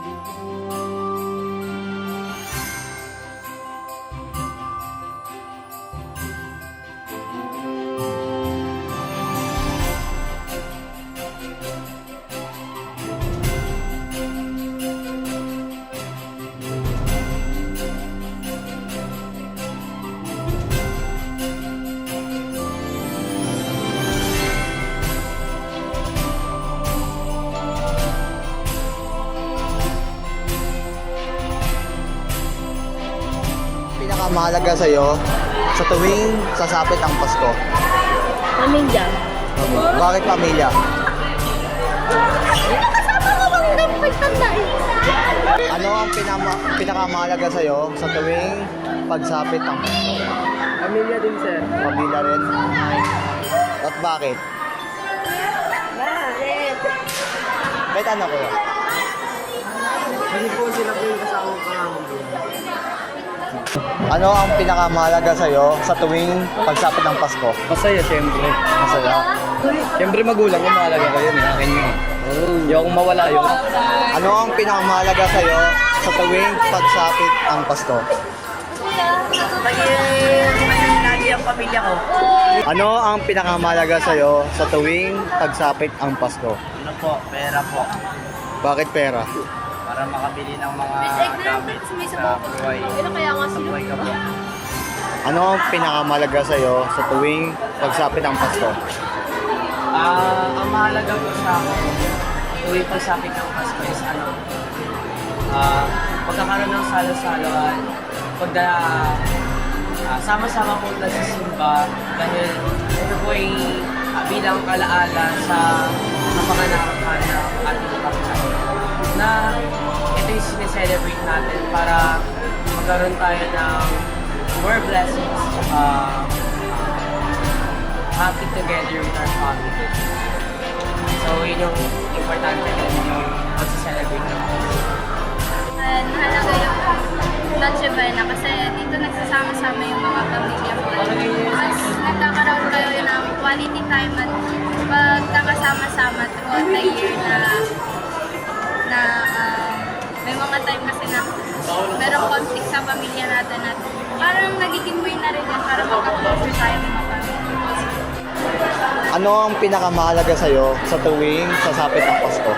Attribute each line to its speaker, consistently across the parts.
Speaker 1: Música pinakamahalaga sa'yo sa tuwing sasapit ang Pasko?
Speaker 2: Pamilya.
Speaker 1: Bakit pamilya?
Speaker 2: Kasama ko bang nagpagtanda?
Speaker 1: Ano ang pinama, pinakamahalaga sa'yo sa tuwing pagsapit ang Pasko?
Speaker 3: Pamilya din, sir.
Speaker 1: Pamilya rin? At bakit? Kahit ano ko
Speaker 3: Kasi po sila po yung kasama ko kahapon.
Speaker 1: Ano ang pinakamahalaga sa'yo sa tuwing pagsapit ng Pasko?
Speaker 3: Masaya, siyempre.
Speaker 1: Masaya.
Speaker 3: Siyempre magulang ko, mahalaga ko yun. eh. Akin yun. Hindi akong mawala yun.
Speaker 1: Ano ang pinakamahalaga sa'yo sa tuwing pagsapit ang Pasko?
Speaker 2: Lagi ang pamilya ko.
Speaker 1: Ano ang pinakamahalaga sa'yo sa tuwing pagsapit ang Pasko?
Speaker 3: Ano po? Pera po.
Speaker 1: Bakit pera?
Speaker 3: Para makabili ng mga gamit sa buhay.
Speaker 2: Ano kaya nga sila?
Speaker 3: Buhay ka po.
Speaker 1: Ano ang pinakamahalaga sa'yo sa tuwing pagsapit ang Pasko?
Speaker 4: Ah, ang mahalaga po sa akin, tuwing pagsapit ng Pasko is ano, ah, pagkakaroon ng salo-saloan, pag ah, ah, sama-sama po nagsisimba dahil ito po ay ah, bilang alaala sa kapanganakan ng ating kapatid na yung sineselebrate natin para magkaroon tayo ng more blessings uh, happy together with our family. So, yun yung importante din yung pag-celebrate ng
Speaker 2: And halaga yung Noche Buena kasi dito nagsasama-sama yung mga pamilya mo. Mas nagkakaroon kayo ng quality time at pagkakasama-sama throughout the year natin at parang nagiging way na rin yan para magka-closer tayo ng mga.
Speaker 1: Ano ang pinakamahalaga sa'yo sa tuwing sasapit ang Pasko?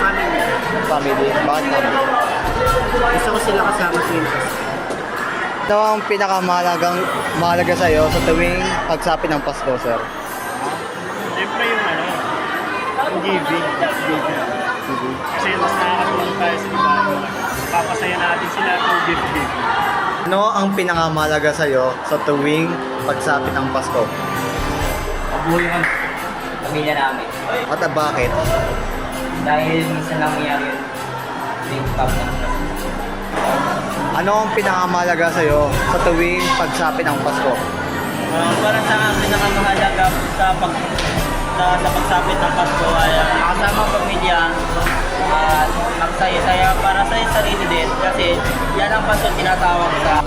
Speaker 3: Family.
Speaker 1: Family. Bakit family?
Speaker 3: Gusto ko sila kasama sa Pasko.
Speaker 1: Ano ang pinakamahalagang mahalaga sa'yo sa tuwing pagsapit ng Pasko, sir?
Speaker 5: Siyempre yung ano, yung giving. giving. Kasi mas nakakatulong tayo sa iba. Papasaya natin sila through gift giving.
Speaker 1: Ano ang pinakamahalaga sa'yo sa tuwing pagsapit ng Pasko?
Speaker 4: Mabuhay yung pamilya namin.
Speaker 1: At ah, bakit?
Speaker 4: Dahil minsan lang nangyari yun, big top na
Speaker 1: Ano ang pinakamahalaga sa'yo sa tuwing pagsapit ng Pasko?
Speaker 3: Ah, para sa akin, pinakamahalaga sa pag sa, sa pagsapit ng Pasko ay uh, makasama ang pamilya at magsaya-saya kasi yan ang Pasko tinatawag sa